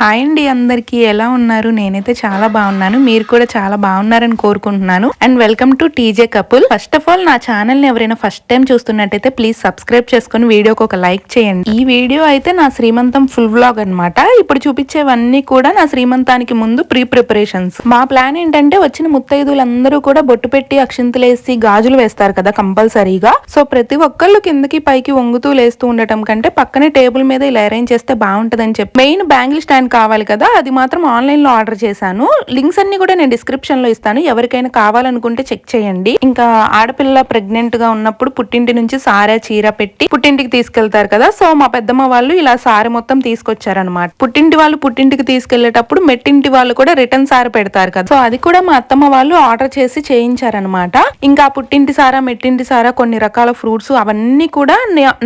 Hi అండి అందరికీ ఎలా ఉన్నారు? నేనైతే చాలా బాగున్నాను. మీరు కూడా చాలా బాగున్నారని కోరుకుంటున్నాను. And welcome to TJ couple first of all నా ఛానల్ని ఎవరైనా ఫస్ట్ టైం చూస్తున్నట్టయితే ప్లీజ్ సబ్స్క్రైబ్ చేసుకుని వీడియోకి ఒక లైక్ చేయండి. ఈ వీడియో అయితే నా శ్రీమంతం ఫుల్ వ్లాగ్ అనమాట ఇప్పుడు చూపించేవన్నీ కూడా నా శ్రీమంతానికి ముందు ప్రీ ప్రిపరేషన్స్ మా ప్లాన్ ఏంటంటే వచ్చిన ముత్తైదులందరూ కూడా బొట్టు పెట్టి అక్షింతలేసి గాజులు వేస్తారు కదా కంపల్సరీగా. సో ప్రతి ఒక్కళ్ళు కిందకి పైకి వంగుతూ లేస్తూ ఉండటం కంటే పక్కనే టేబుల్ మీద ఇలా అరేంజ్ చేస్తే బాగుంటుందని చెప్పి. మెయిన్ బ్యాంగిల్ స్టాండ్ కావాలి కదా అది మాత్రం ఆన్లైన్లో ఆర్డర్ చేశాను. లింక్స్ అన్ని కూడా నేను డిస్క్రిప్షన్లో ఇస్తాను. ఎవరికైనా కావాలనుకుంటే చెక్ చేయండి. ఇంకా ఆడపిల్ల ప్రెగ్నెంట్గా ఉన్నప్పుడు పుట్టింటి నుంచి సారా చీర పెట్టి పుట్టింటికి తీసుకెళ్తారు కదా సో మా పెద్దమ్మ వాళ్ళు ఇలా సారీ మొత్తం తీసుకొచ్చారనమాట పుట్టింటి వాళ్ళు పుట్టింటికి తీసుకెళ్ళేటప్పుడు మెట్టింటి వాళ్ళు కూడా రిటర్న్ సారీ పెడతారు కదా. సో అది కూడా మా అత్తమ్మ వాళ్ళు ఆర్డర్ చేసి చేయించారనమాట ఇంకా పుట్టింటి సారా మెట్టింటి సారా కొన్ని రకాల ఫ్రూట్స్ అవన్నీ కూడా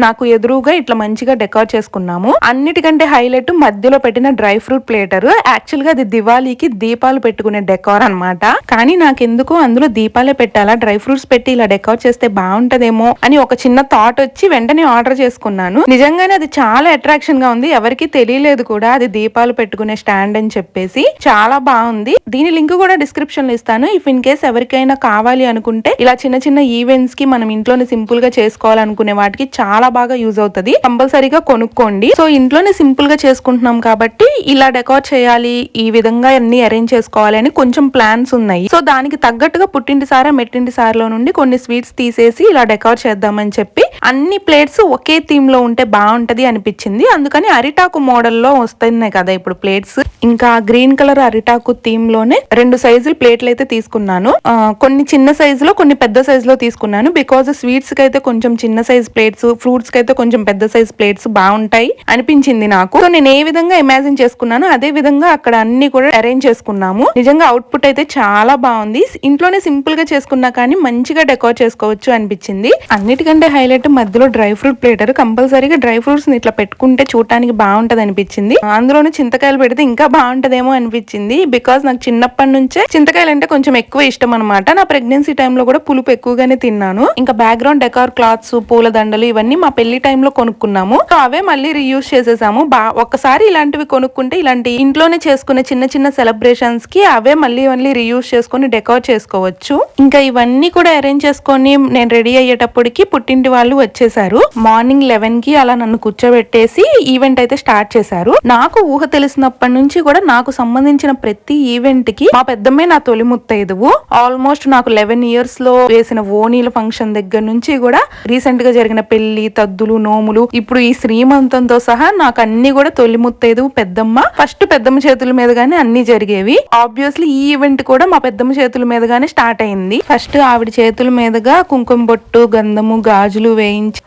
నాకు ఎదురుగా ఇట్లా మంచిగా డెకార్ చేసుకున్నాము. అన్నిటికంటే హైలైట్ మధ్యలో పెట్టిన డ్రై డ్రై ఫ్రూట్ ప్లేటర్. యాక్చువల్గా అది దివాళీకి దీపాలు పెట్టుకునే డెకార్ అన్నమాట. కానీ నాకెందుకు అందులో దీపాలే పెట్టాలా డ్రై ఫ్రూట్స్ పెట్టి ఇలా డెకార్ చేస్తే బాగుంటదేమో అని ఒక చిన్న థాట్ వచ్చి వెంటనే ఆర్డర్ చేసుకున్నాను. నిజంగానే అది చాలా అట్రాక్షన్గా ఉంది. ఎవరికి తెలియలేదు కూడా అది దీపాలు పెట్టుకునే స్టాండ్ అని చెప్పేసి. చాలా బాగుంది. దీని లింక్ కూడా డిస్క్రిప్షన్లో ఇస్తాను. ఇఫ్ ఇన్ కేస్ ఎవరికైనా కావాలి అనుకుంటే ఇలా చిన్న చిన్న ఈవెంట్స్కి మనం ఇంట్లోనే సింపుల్గా చేసుకోవాలనుకునే వాటికి చాలా బాగా యూజ్ అవుతది. కంపల్సరీగా కొనుక్కోండి. సో ఇంట్లోనే సింపుల్గా చేసుకుంటున్నాం కాబట్టి ఇలా డెకార్ చేయాలి ఈ విధంగా అన్ని అరేంజ్ చేసుకోవాలి అని కొంచెం ప్లాన్స్ ఉన్నాయి. సో దానికి తగ్గట్టుగా పుట్టింటి సారా మెట్టింటి సారలో నుండి కొన్ని స్వీట్స్ తీసేసి ఇలా డెకార్ చేద్దామని చెప్పి అన్ని ప్లేట్స్ ఒకే థీమ్లో ఉంటే బాగుంటది అనిపించింది. అందుకని అరిటాకు మోడల్లో వస్తున్నాయి కదా ఇప్పుడు ప్లేట్స్. ఇంకా గ్రీన్ కలర్ అరిటాకు థీమ్లోనే రెండు సైజులు ప్లేట్లు అయితే తీసుకున్నాను. కొన్ని చిన్న సైజు లో కొన్ని పెద్ద సైజు లో తీసుకున్నాను. బికాజ్ స్వీట్స్కి అయితే కొంచెం చిన్న సైజ్ ప్లేట్స్ ఫ్రూట్స్కి అయితే కొంచెం పెద్ద సైజ్ ప్లేట్స్ బాగుంటాయి అనిపించింది నాకు. సో నేను ఏ విధంగా ఇమాజిన్ చేసుకున్నాను. అదే విధంగా అక్కడ అన్ని కూడా అరేంజ్ చేసుకున్నాము. నిజంగా అవుట్పుట్ అయితే చాలా బాగుంది. ఇంట్లోనే సింపుల్గా చేసుకున్నా కానీ మంచిగా డెకోర్ చేసుకోవచ్చు అనిపించింది. అన్నిటికంటే హైలైట్ మధ్యలో డ్రై ఫ్రూట్ ప్లేటర్. కంపల్సరీగా డ్రై ఫ్రూట్స్ని ఇట్లా పెట్టుకుంటే చూడటానికి బాగుంటది అనిపించింది. అందులోనే చింతకాయలు పెడితే ఇంకా బాగుంటదేమో అనిపించింది. బికాస్ నాకు చిన్నప్పటి నుంచే చింతకాయలు అంటే కొంచెం ఎక్కువ ఇష్టం అనమాట నా ప్రెగ్నెన్సీ టైంలో కూడా పులుపు ఎక్కువగానే తిన్నాను. ఇంకా బ్యాక్గ్రౌండ్ డెకార్ క్లాత్స్ పూల దండలు ఇవన్నీ మా పెళ్ళి టైంలో కొనుక్కున్నాము. అవే మళ్ళీ రీయూస్ చేసేసాము. బా ఒక్కసారి ఇలాంటివి కొనుక్కుంటే ఇలాంటి ఇంట్లోనే చేసుకునే చిన్న చిన్న సెలబ్రేషన్స్కి అవే మళ్ళీ మళ్ళీ రియూజ్ చేసుకొని డెకరేట్ చేసుకోవచ్చు. ఇంకా ఇవన్నీ కూడా అరేంజ్ చేసుకొని నేను రెడీ అయ్యేటప్పటికి పుట్టింటి వాళ్ళు వచ్చేసారు. మార్నింగ్ లెవెన్కి అలా నన్ను కూర్చోబెట్టేసి ఈవెంట్ అయితే స్టార్ట్ చేశారు. నాకు ఊహ తెలిసినప్పటి నుంచి కూడా నాకు సంబంధించిన ప్రతి ఈవెంట్కి మా పెద్దమ్మే నా తొలి ముత్తైదువు. ఆల్మోస్ట్ నాకు లెవెన్ ఇయర్స్లో వేసిన ఓనీల ఫంక్షన్ దగ్గర నుంచి కూడా రీసెంట్గా జరిగిన పెళ్ళి తద్దులు నోములు ఇప్పుడు ఈ శ్రీమంతంతో సహా నాకు అన్ని కూడా తొలి ముత్తైదువు పెద్దమ్మ ఫస్ట్ పెద్దమ్మ చేతుల మీదగానే అన్ని జరిగేవి. ఆబ్వియస్లీ ఈ ఈవెంట్ కూడా మా పెద్దమ్మ చేతుల మీదగానే స్టార్ట్ అయింది. ఫస్ట్ ఆవిడ చేతుల మీదుగా కుంకుమ బొట్టు గంధము గాజులు వేయించి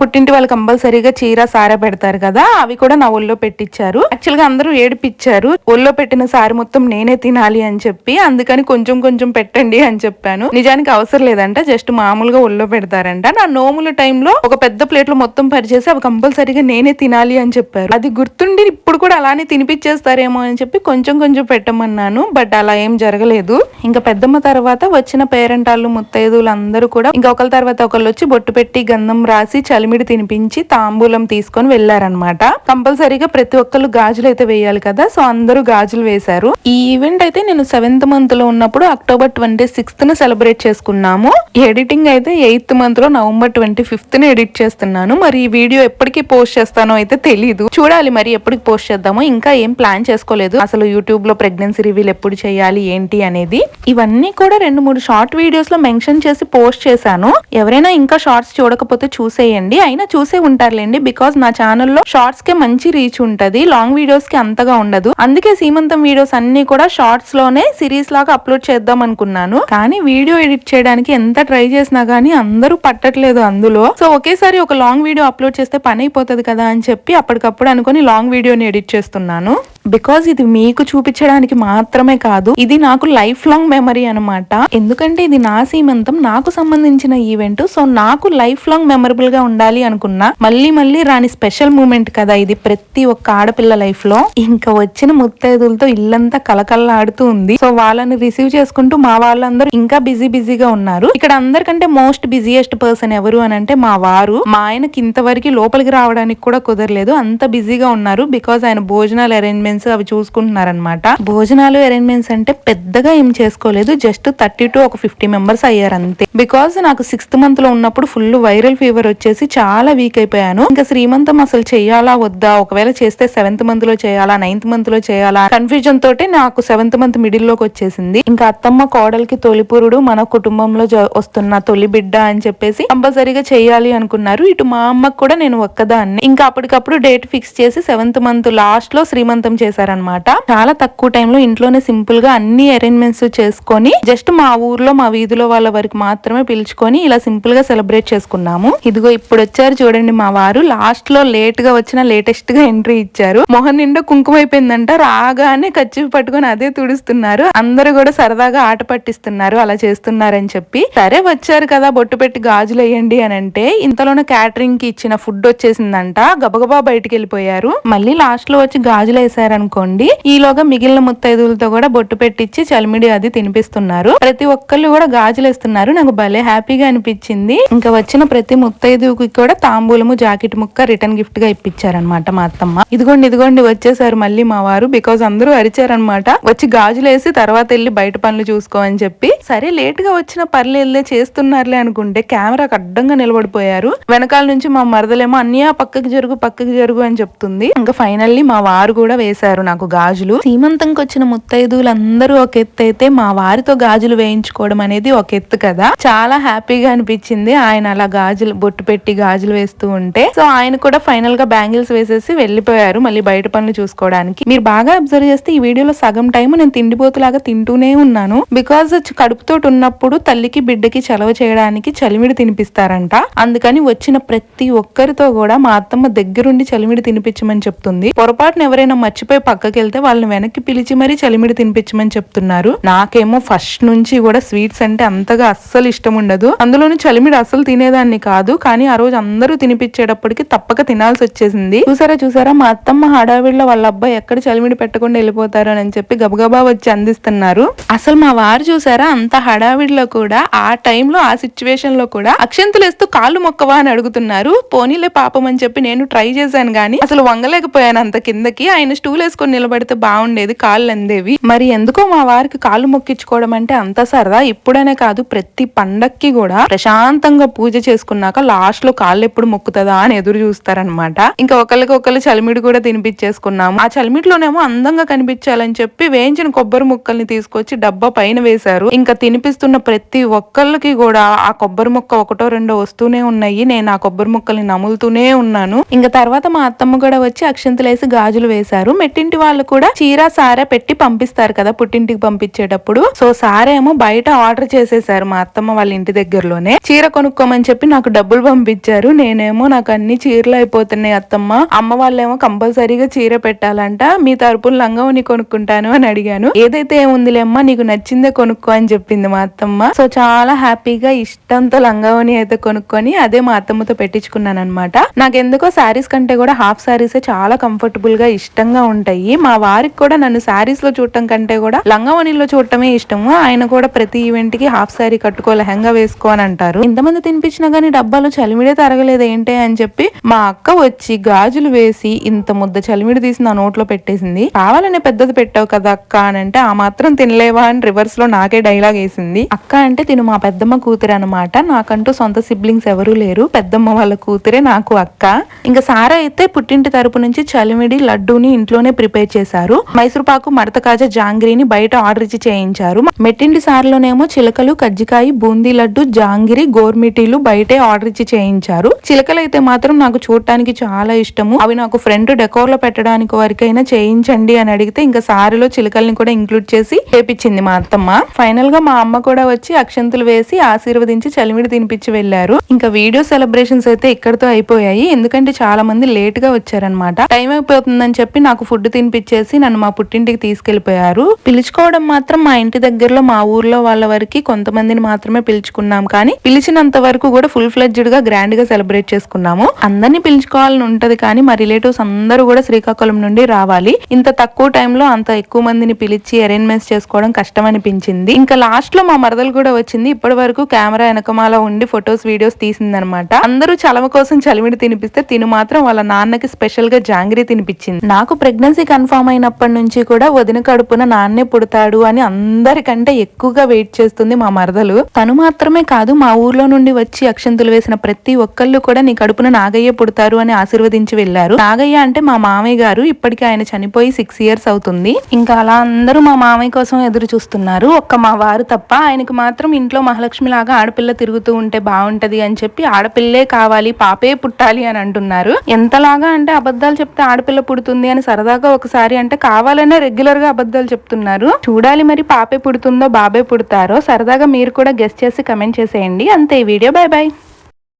పుట్టింటి వాళ్ళు కంపల్సరీగా చీర సారా పెడతారు కదా అవి కూడా నా ఒళ్ళో పెట్టించారు యాక్చువల్గా అందరూ ఏడిపించారు ఒళ్ళో పెట్టిన సారి మొత్తం నేనే తినాలి అని చెప్పి అందుకని కొంచెం కొంచెం పెట్టండి అని చెప్పాను. నిజానికి అవసరం లేదంట జస్ట్ మామూలుగా ఒళ్ళో పెడతారంట. నా నోముల టైంలో ఒక పెద్ద ప్లేట్లో మొత్తం పరిచేసి అవి కంపల్సరీగా నేనే తినాలి అని చెప్పారు. అది గుర్తుండి ఇప్పుడు కూడా అలానే తినిపించేస్తారేమో అని చెప్పి కొంచెం కొంచెం పెట్టమన్నాను బట్ అలా ఏం జరగలేదు. ఇంకా పెద్దమ్మ తర్వాత వచ్చిన పేరెంటాళ్ళు ముత్తైదువులు అందరూ కూడా ఇంకా ఒకళ్ళ తర్వాత ఒకళ్ళు వచ్చి బొట్టు పెట్టి గంధం రాసి చలిమిడి తినిపించి తాంబూలం తీసుకొని వెళ్ళారనమాట కంపల్సరీగా ప్రతి ఒక్కళ్ళు గాజులు అయితే వేయాలి కదా సో అందరూ గాజులు వేశారు. ఈ ఈవెంట్ అయితే నేను సెవెంత్ మంత్లో ఉన్నప్పుడు అక్టోబర్ ట్వంటీ సిక్స్త్ను సెలబ్రేట్ చేసుకున్నాము. ఎడిటింగ్ అయితే ఎయిత్ మంత్లో నవంబర్ ట్వంటీ ఫిఫ్త్ న ఎడిట్ చేస్తున్నాను. మరి ఈ వీడియో ఎప్పటికి పోస్ట్ చేస్తానో అయితే తెలియదు చూడాలి మరి ఎప్పటికి పోస్ట్ చేద్దామో. ఇంకా ఏం ప్లాన్ చేసుకోలేదు. అసలు యూట్యూబ్లో ప్రెగ్నెన్సీ రివీల్ ఎప్పుడు చేయాలి ఏంటి అనేది. ఇవన్నీ కూడా రెండు మూడు షార్ట్ వీడియోస్లో మెన్షన్ చేసి పోస్ట్ చేశాను. ఎవరైనా ఇంకా షార్ట్స్ చూడకపోతే చూసేయండి. అయినా చూసే ఉంటారులేండి బికాస్ నా ఛానల్లో షార్ట్స్ కే మంచి రీచ్ ఉంటది. లాంగ్ వీడియోస్కి అంతగా ఉండదు. అందుకే సీమంతం వీడియోస్ అన్ని కూడా షార్ట్స్లోనే సిరీస్ లాగా అప్లోడ్ చేద్దాం అనుకున్నాను. కానీ వీడియో ఎడిట్ చేయడానికి ఎంత ట్రై చేసినా గానీ అందరూ పట్టట్లేదు అందులో. సో ఒకేసారి ఒక లాంగ్ వీడియో అప్లోడ్ చేస్తే పని అయిపోతుంది కదా అని చెప్పి అప్పటికప్పుడు అనుకుని లాంగ్ వీడియోని ఎడిట్ చేస్తున్నాను. బికాజ్ ఇది మీకు చూపించడానికి మాత్రమే కాదు ఇది నాకు లైఫ్ లాంగ్ మెమరీ అనమాట ఎందుకంటే ఇది నా సీమంతం నాకు సంబంధించిన ఈవెంట్ సో నాకు లైఫ్ లాంగ్ మెమరబుల్గా ఉండాలి అనుకున్నా మళ్ళీ మళ్ళీ రాని స్పెషల్ మూమెంట్ కదా ఇది ప్రతి ఒక్క ఆడపిల్ల లైఫ్లో. ఇంకా వచ్చిన ముత్తైదులతో ఇల్లంతా కలకల్లాడుతూ ఉంది. సో వాళ్ళని రిసీవ్ చేసుకుంటూ మా వాళ్ళందరూ ఇంకా బిజీ బిజీగా ఉన్నారు. ఇక్కడ అందరికంటే మోస్ట్ బిజీయెస్ట్ పర్సన్ ఎవరు అని అంటే మా వారు. మా ఆయనకి ఇంతవరకు లోపలికి రావడానికి కూడా కుదరలేదు. అంత బిజీగా ఉన్నారు బికాజ్ ఆయన భోజనం భోజనాలు అరేంజ్మెంట్స్ అవి చూసుకుంటున్నారనమాట భోజనాలు అరేంజ్మెంట్స్ అంటే పెద్దగా ఏం చేసుకోలేదు జస్ట్ థర్టీ టు ఒక ఫిఫ్టీ మెంబర్స్ అయ్యారు అంతే బికాస్ నాకు సిక్స్త్ మంత్లో ఉన్నప్పుడు ఫుల్ వైరల్ ఫీవర్ వచ్చేసి చాలా వీక్ అయిపోయాను. ఇంకా శ్రీమంతం అసలు చేయాలా వద్దా? ఒకవేళ చేస్తే సెవెంత్ మంత్లో చేయాలా నైన్త్ మంత్లో చేయాలా? కన్ఫ్యూజన్ తోటి నాకు సెవెంత్ మంత్ మిడిల్లోకి వచ్చేసింది. ఇంకా అత్తమ్మ కోడలికి తొలిపురుడు మన కుటుంబంలో జ- వస్తున్న తొలి బిడ్డ అని చెప్పేసి కంపల్సరీగా చేయాలి అనుకున్నారు. ఇటు మా అమ్మకు కూడా నేను ఒక్కదాన్ని. ఇంకా అప్పటికప్పుడు డేట్ ఫిక్స్ చేసి సెవెంత్ మంత్ లాస్ట్ లో శ్రీమంతం చేశారనమాట చాలా తక్కువ టైంలో ఇంట్లోనే సింపుల్గా అన్ని అరేంజ్మెంట్స్ చేసుకొని జస్ట్ మా ఊర్లో మా వీధిలో వాళ్ళ వరకు మాత్రమే పిలుచుకొని ఇలా సింపుల్గా సెలబ్రేట్ చేసుకున్నాము. ఇదిగో ఇప్పుడు వచ్చారు చూడండి మా వారు. లాస్ట్లో లేట్గా వచ్చిన లేటెస్ట్గా ఎంట్రీ ఇచ్చారు. మొహం నిండా కుంకుమ అయిపోయిందంట. రాగానే కచ్చి పట్టుకొని అదే తుడుస్తున్నారు. అందరూ కూడా సరదాగా ఆట పట్టిస్తున్నారు. అలా చేస్తున్నారని చెప్పి. సరే వచ్చారు కదా బొట్టు పెట్టి గాజులు వేయండి అని అంటే ఇంతలోనే క్యాటరింగ్కి ఇచ్చిన ఫుడ్ వచ్చేసిందంట. గబగబా బయటికి వెళ్ళిపోయారు. మళ్ళీ లాస్ట్లో వచ్చి గాజులు వేసారనుకోండి ఈలోగా మిగిలిన ముత్తైదులతో కూడా బొట్టు పెట్టించి చలిమిడి అది తినిపిస్తున్నారు. ప్రతి ఒక్కళ్ళు కూడా గాజులు వేస్తున్నారు నాకు భలే హ్యాపీగా అనిపించింది. ఇంకా వచ్చిన ప్రతి ముత్తైదుకి కూడా తాంబూలము జాకెట్ ముక్క రిటర్న్ గిఫ్ట్గా ఇప్పించారనమాట మా అత్తమ్మ. ఇదిగోండి ఇదిగోండి వచ్చేసారు మళ్ళీ మా వారు. బికాజ్ అందరూ అరిచారనమాట వచ్చి గాజులు వేసి తర్వాత వెళ్ళి బయట పనులు చూసుకోమని చెప్పి. సరే లేట్గా వచ్చిన పర్లేదులే చేస్తున్నారులే అనుకుంటే కెమెరాకి అడ్డంగా నిలబడిపోయారు. వెనకాల నుంచి మా మరదలేమో అన్నయ్య పక్కకి జరుగు పక్కకి జరుగు అని చెప్తుంది. ఇంకా ఫైనల్లీ మా వారు కూడా వేశారు నాకు గాజులు. సీమంతంకి వచ్చిన ముత్తైదువులందరూ ఒక ఎత్తు అయితే మా వారితో గాజులు వేయించుకోవడం అనేది ఒక ఎత్తు కదా. చాలా హ్యాపీగా అనిపించింది ఆయన అలా గాజులు బొట్టు పెట్టి గాజులు వేస్తూ ఉంటే. సో ఆయన కూడా ఫైనల్గా బ్యాంగిల్స్ వేసేసి వెళ్ళిపోయారు మళ్ళీ బయట పనులు చూసుకోవడానికి. మీరు బాగా అబ్జర్వ్ చేస్తే ఈ వీడియోలో సగం టైం నేను తిండిపోతులాగా తింటూనే ఉన్నాను. బికాజ్ కడుపుతోటి ఉన్నప్పుడు తల్లికి బిడ్డకి చలవ చేయడానికి చలిమిడి తినిపిస్తారంట. అందుకని వచ్చిన ప్రతి ఒక్కరితో కూడా మా అత్తమ్మ దగ్గరుండి చలిమిడి తినిపించమని చెప్తుంది. పొరపాటున ఎవరైనా మర్చిపోయి పక్కకి వెళ్తే వాళ్ళని వెనక్కి పిలిచి మరీ చలిమిడి తినిపించమని చెప్తున్నారు. నాకేమో ఫస్ట్ నుంచి కూడా స్వీట్స్ అంటే అంతగా అస్సలు ఇష్టం ఉండదు. అందులోని చలిమిడి అస్సలు తినేదాన్ని కాదు. కానీ ఆ రోజు అందరూ తినిపించేటప్పటికి తప్పక తినాల్సి వచ్చేసింది. చూసారా చూసారా? మా అత్తమ్మ హడావిడిలో వాళ్ళ అబ్బాయి ఎక్కడ చలిమిడి పెట్టకుండా వెళ్ళిపోతారు అని చెప్పి గబగబా వచ్చి అందిస్తున్నారు. అసలు మా వారు చూసారా? అంత హడావిడిలో కూడా ఆ టైంలో ఆ సిచ్యువేషన్లో కూడా అక్షంతులు వేస్తూ కాళ్ళు మొక్కవా అని అడుగుతున్నారు. పోనీలే పాపం అని చెప్పి నేను ట్రై చేశాను గానీ అసలు వంగలేకపోయాను అంత కింద కిందకి ఆయన స్టూల్ వేసుకొని నిలబడితే బాగుండేది కాళ్ళు అందేవి. మరి ఎందుకో మా వారికి కాళ్ళు మొక్కించుకోవడం అంటే అంత సరదా. ఇప్పుడనే కాదు ప్రతి పండక్కి కూడా ప్రశాంతంగా పూజ చేసుకున్నాక లాస్ట్లో కాళ్ళు ఎప్పుడు మొక్కుతుందా అని ఎదురు చూస్తారనమాట ఇంకా ఒకరికి ఒకళ్ళు చలిమిడి కూడా తినిపించేసుకున్నాము. ఆ చలిమిడిలోనేమో అందంగా కనిపించాలని చెప్పి వేయించిన కొబ్బరి ముక్కల్ని తీసుకొచ్చి డబ్బా పైన వేశారు. ఇంకా తినిపిస్తున్న ప్రతి ఒక్కళ్ళకి కూడా ఆ కొబ్బరి ముక్క ఒకటో రెండో వస్తూనే ఉన్నాయి. నేను ఆ కొబ్బరి ముక్కల్ని నములుతూనే ఉన్నాను. ఇంకా తర్వాత మా అత్తమ్మ కూడా వచ్చి అక్షంతలేసి గాజులు వేశారు. మెట్టింటి వాళ్ళు కూడా చీర సారా పెట్టి పంపిస్తారు కదా పుట్టింటికి పంపించేటప్పుడు. సో సారేమో బయట ఆర్డర్ చేసేసారు మా అత్తమ్మ వాళ్ళ ఇంటి దగ్గరలోనే. చీర కొనుక్కోమని చెప్పి నాకు డబ్బులు పంపించారు. నేనేమో నాకు అన్ని చీరలు అయిపోతున్నాయి అత్తమ్మ. అమ్మ వాళ్ళేమో కంపల్సరీగా చీర పెట్టాలంట. మీ తరపున లంగవని కొనుక్కుంటాను అని అడిగాను. ఏదైతే ఏముందిలేమ్మా నీకు నచ్చిందే కొనుక్కో అని చెప్పింది మా అత్తమ్మ. సో చాలా హ్యాపీగా ఇష్టంతో లంగవని అయితే కొనుక్కొని అదే మా అత్తమ్మతో పెట్టించుకున్నాను అనమాట నాకెందుకో శారీస్ కంటే కూడా హాఫ్ శారీసే చాలా కంఫర్టబుల్గా ఇష్టంగా ఉంటాయి. మా వారికి కూడా నన్ను శారీస్లో చూడటం కంటే కూడా లంగావణిలో చూడటమే ఇష్టము. ఆయన కూడా ప్రతి ఈవెంట్కి హాఫ్ శారీ కట్టుకో లెహంగా వేసుకో అని అంటారు. ఇంతమంది తినిపించినా గానీ డబ్బాలో చలిమిడే తరగలేదు ఏంటి అని చెప్పి మా అక్క వచ్చి గాజులు వేసి ఇంత ముద్ద చలిమిడి తీసి నా నోట్లో పెట్టేసింది. కావాలనే పెద్దది పెట్టావు కదా అక్క అని అంటే ఆ మాత్రం తినలేవా అని రివర్స్లో నాకే డైలాగ్ వేసింది. అక్క అంటే తిను మా పెద్దమ్మ కూతురు అనమాట నాకంటూ సొంత సిబ్లింగ్స్ ఎవరూ లేరు. పెద్దమ్మ వాళ్ళ కూతురే నాకు అక్క. ఇంకా సారా అయితే పుట్టింటి తరపు నుంచి చలిమిడి లడ్డూని ఇంట్లోనే ప్రిపేర్ చేశారు. మైసూర్ పాకు మడత కాజా జాంగిరీని బయట ఆర్డర్ ఇచ్చి చేయించారు. మెట్టింటి సార్లోనేమో చిలకలు కజ్జికాయ బూందీ లడ్డు జాంగిరి గోర్మిటీలు బయటే ఆర్డర్ ఇచ్చి చేయించారు. చిలకలు అయితే మాత్రం నాకు చూడటానికి చాలా ఇష్టము. అవి నాకు ఫ్రంట్ డెకోర్లో పెట్టడానికి వరకైనా చేయించండి అని అడిగితే ఇంకా సారిలో చిలకల్ని కూడా ఇంక్లూడ్ చేసి చేపించింది మా అత్తమ్మ. ఫైనల్గా మా అమ్మ కూడా వచ్చి అక్షంతులు వేసి ఆశీర్వదించి చలిమిడి తినిపించి వెళ్ళారు ఇంకా వీడియో సెలబ్రేషన్స్ అయితే ఇక్కడతో అయిపోయాయి. ఎందుకంటే చాలా మంది లేట్గా వచ్చారనమాట టైం అయిపోతుంది అయిపోతుందని చెప్పి నాకు ఫుడ్ తినిపించేసి నన్ను మా పుట్టింటికి తీసుకెళ్ళిపోయారు పిలుచుకోవడం మాత్రం మా ఇంటి దగ్గరలో మా ఊర్లో వాళ్ళ వరకు కొంతమందిని మాత్రమే పిలుచుకున్నాం. కానీ పిలిచినంత వరకు కూడా ఫుల్ ఫ్లెడ్జ్డ్గా గ్రాండ్గా సెలబ్రేట్ చేసుకున్నాము. అందరినీ పిలుచుకోవాలని ఉంటది కానీ మా రిలేటివ్స్ అందరూ కూడా శ్రీకాకుళం నుండి రావాలి. ఇంత తక్కువ టైంలో అంత ఎక్కువ మందిని పిలిచి అరేంజ్మెంట్స్ చేసుకోవడం కష్టం అనిపించింది ఇంకా లాస్ట్లో మా మరదలు కూడా వచ్చింది. ఇప్పటి వరకు కెమెరా వెనకమాల ఉండి ఫొటోస్ వీడియోస్ తీసిందనమాట. అందరూ చలవ కోసం చలిమిడి తినిపిస్తే తిను మాత్రం వాళ్ళ నాన్నకి స్పెషల్గా జాంగ్రీ తినిపించింది వచ్చింది నాకు ప్రెగ్నెన్సీ కన్ఫర్మ్ అయినప్పటి నుంచి కూడా వదిన కడుపున నాన్నే పుడతాడు అని అందరికంటే ఎక్కువగా వెయిట్ చేస్తుంది మా మరదలు. తను మాత్రమే కాదు మా ఊర్లో నుండి వచ్చి అక్షంతులు వేసిన ప్రతి ఒక్కళ్ళు కూడా నీ కడుపున నాగయ్య పుడతారు అని ఆశీర్వదించి వెళ్ళారు నాగయ్య అంటే మా మామయ్య గారు. ఇప్పటికి ఆయన చనిపోయి సిక్స్ ఇయర్స్ అవుతుంది. ఇంకా అలా అందరూ మా మామయ్య కోసం ఎదురు చూస్తున్నారు. ఒక్క మా వారు తప్ప ఆయనకు మాత్రం ఇంట్లో మహాలక్ష్మి లాగా ఆడపిల్ల తిరుగుతూ ఉంటే బాగుంటది అని చెప్పి ఆడపిల్లే కావాలి పాపే పుట్టాలి అని అంటున్నారు. ఎంతలాగా అంటే అబద్ధాలు చెప్తే ఆడపిల్ల పుడుతుంది అని సరదాగా ఒకసారి అంటే కావాలనే రెగ్యులర్గా అబద్ధాలు చెప్తున్నారు. చూడాలి మరి పాపే పుడుతుందో బాబే పుడతారో సరదాగా మీరు కూడా గెస్ట్ చేసి కమెంట్ చేసేయండి. అంతే ఈ వీడియో బాయ్ బాయ్